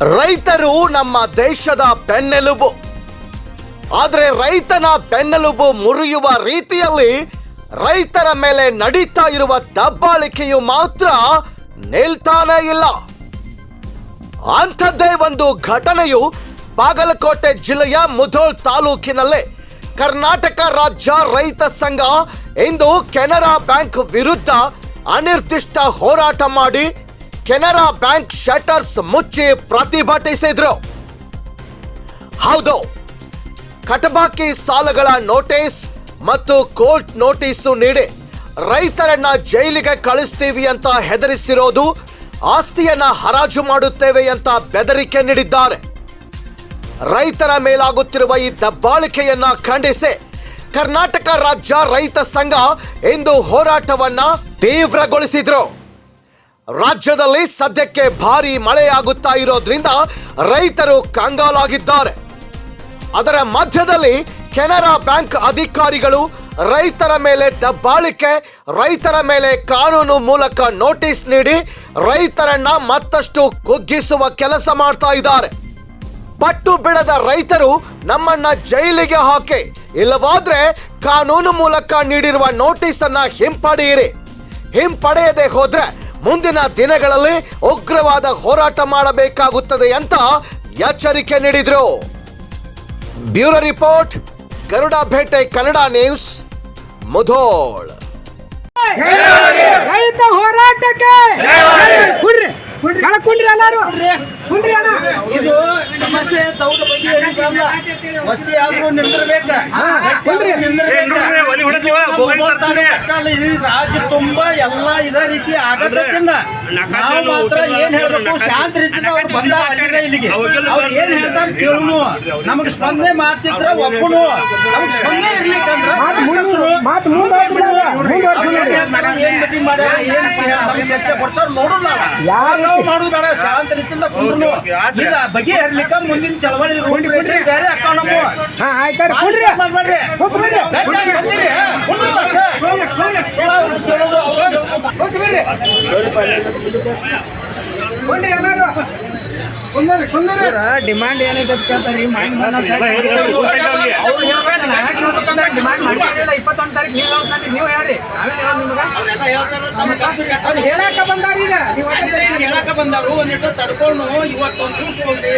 ರೈತರು ನಮ್ಮ ದೇಶದ ಬೆನ್ನೆಲುಬು. ಆದರೆ ರೈತನ ಬೆನ್ನೆಲುಬು ಮುರಿಯುವ ರೀತಿಯಲ್ಲಿ ರೈತರ ಮೇಲೆ ನಡೀತಾ ಇರುವ ದಬ್ಬಾಳಿಕೆಯು ಮಾತ್ರ ನಿಲ್ತಾನೇ ಇಲ್ಲ. ಅಂಥದ್ದೇ ಒಂದು ಘಟನೆಯು ಬಾಗಲಕೋಟೆ ಜಿಲ್ಲೆಯ ಮುಧೋಳ್ ತಾಲೂಕಿನಲ್ಲೇ. ಕರ್ನಾಟಕ ರಾಜ್ಯ ರೈತ ಸಂಘ ಇಂದು ಕೆನರಾ ಬ್ಯಾಂಕ್ ವಿರುದ್ಧ ಅನಿರ್ದಿಷ್ಟ ಹೋರಾಟ ಮಾಡಿ ಕೆನರಾ ಬ್ಯಾಂಕ್ ಶಟರ್ಸ್ ಮುಚ್ಚಿ ಪ್ರತಿಭಟಿಸಿದ್ರು. ಹೌದು, ಕಟಬಾಕಿ ಸಾಲಗಳ ನೋಟಿಸ್ ಮತ್ತು ಕೋರ್ಟ್ ನೋಟಿಸು ನೀಡಿ ರೈತರನ್ನ ಜೈಲಿಗೆ ಕಳಿಸ್ತೀವಿ ಅಂತ ಹೆದರಿಸಿರೋದು ಆಸ್ತಿಯನ್ನ ಹರಾಜು ಮಾಡುತ್ತೇವೆ ಅಂತ ಬೆದರಿಕೆ ನೀಡಿದ್ದಾರೆ. ರೈತರ ಮೇಲಾಗುತ್ತಿರುವ ಈ ದಬ್ಬಾಳಿಕೆಯನ್ನ ಖಂಡಿಸಿ ಕರ್ನಾಟಕ ರಾಜ್ಯ ರೈತ ಸಂಘ ಇಂದು ಹೋರಾಟವನ್ನ ತೀವ್ರಗೊಳಿಸಿದ್ರು. ರಾಜ್ಯದಲ್ಲಿ ಸದ್ಯಕ್ಕೆ ಭಾರಿ ಮಳೆಯಾಗುತ್ತಾ ಇರೋದ್ರಿಂದ ರೈತರು ಕಂಗಾಲಾಗಿದ್ದಾರೆ. ಅದರ ಮಧ್ಯದಲ್ಲಿ ಕೆನರಾ ಬ್ಯಾಂಕ್ ಅಧಿಕಾರಿಗಳು ರೈತರ ಮೇಲೆ ದಬ್ಬಾಳಿಕೆ, ರೈತರ ಮೇಲೆ ಕಾನೂನು ಮೂಲಕ ನೋಟಿಸ್ ನೀಡಿ ರೈತರನ್ನ ಮತ್ತಷ್ಟು ಕುಗ್ಗಿಸುವ ಕೆಲಸ ಮಾಡ್ತಾ ಇದ್ದಾರೆ. ಪಟ್ಟು ಬಿಡದ ರೈತರು ನಮ್ಮನ್ನ ಜೈಲಿಗೆ ಹಾಕಿ, ಇಲ್ಲವಾದ್ರೆ ಕಾನೂನು ಮೂಲಕ ನೀಡಿರುವ ನೋಟಿಸ್ ಅನ್ನ ಹಿಂಪಡೆಯಿರಿ. ಹಿಂಪಡೆಯದೆ ಹೋದ್ರೆ ಮುಂದಿನ ದಿನಗಳಲ್ಲಿ ಉಗ್ರವಾದ ಹೋರಾಟ ಮಾಡಬೇಕಾಗುತ್ತದೆ ಅಂತ ಎಚ್ಚರಿಕೆ ನೀಡಿದ್ರು. Bureau report Garuda Bhete Kannada news Mudhol. ರೈತ ಹೋರಾಟಕ್ಕೆ ಎಲ್ಲಾರು ಕುಂಡ್ರಿ ಅಣ್ಣ. ಇದು ಸಮಸ್ಯೆ ದೌಡ ಬಗ್ಗೆ ಹೇಳಿದ್ರಲ್ಲ ವಸ್ತಿ ಆದ್ರೂ ನಿಂದಿರ್ಬೇಕ. ಕುಂಡ್ರಿ. ಈ ರಾಜ್ಯ ತುಂಬಾ ಎಲ್ಲಾ ಇದೇ ರೀತಿ ಆಗತ್ತಿನ ನಾವು ಮಾತ್ರ ಏನ್ ಹೇಳ್ಬೇಕು? ಶಾಂತ ರೀತಿಯಿಂದ ಅವ್ರು ಬಂದ ಅಲ್ಲಿಗೆ ಇಲ್ಲಿಗೆ. ಅವ್ರು ಏನ್ ಹೇಳ್ತಾರೆ ಕೇಳುನು. ನಮಗ್ ಸ್ಪಂದನೆ ಮಾತಿದ್ರ ಒಪ್ಪನು. ನಮಗ್ ಸ್ಪಂದನೆ ಇರ್ಲಿಕ್ಕಂದ್ರ ಮಾಡ್ಯಾರ ಏನ್ ನಮ್ಗ್ ಚರ್ಚೆ ಕೊಡ್ತಾರ ನೋಡೋಣ ಯಾವ ಮಾಡುದು ಬೇಡ ಶಾಂತ ರೀತಿಯಿಂದ ಕುಂಡ್ರು ಈಗ ಬಗೆಹರ್ಲಿಕ್ಕ ಮುಂದಿನ ಚಳವಳಿ ಬೇರೆ. ಹಾ ಕುಂಡ್ರಿ. ಮಾಡ್ಬೇಡ್ರಿ. ಬಂದಿರಿ, ಕುಂಡ್ರು. ಎಲ್ಲಾರು ಡಿಮಾಂಡ್ ಏನೈತೆ ಮಾಡಿಲ್ಲ ಇಪ್ಪತ್ತೊಂದು ತಾರೀಕು ನೀವು ಹೇಳ್ತಾರೆ ನೀವು ಹೇಳ್ರಿ ನಾವೇನ್ ಹೇಳೋದು ಹೇಳಕ್ಕ ಬಂದಾರ ಈಗ. ಹೇಳಾಕ ಬಂದಾರು ಒಂದಿಟ್ಟು ತಡ್ಕೊಂಡು ಇವತ್ತೊಂದು ದಿವ್ಸ ಹೋಗ್ಲಿ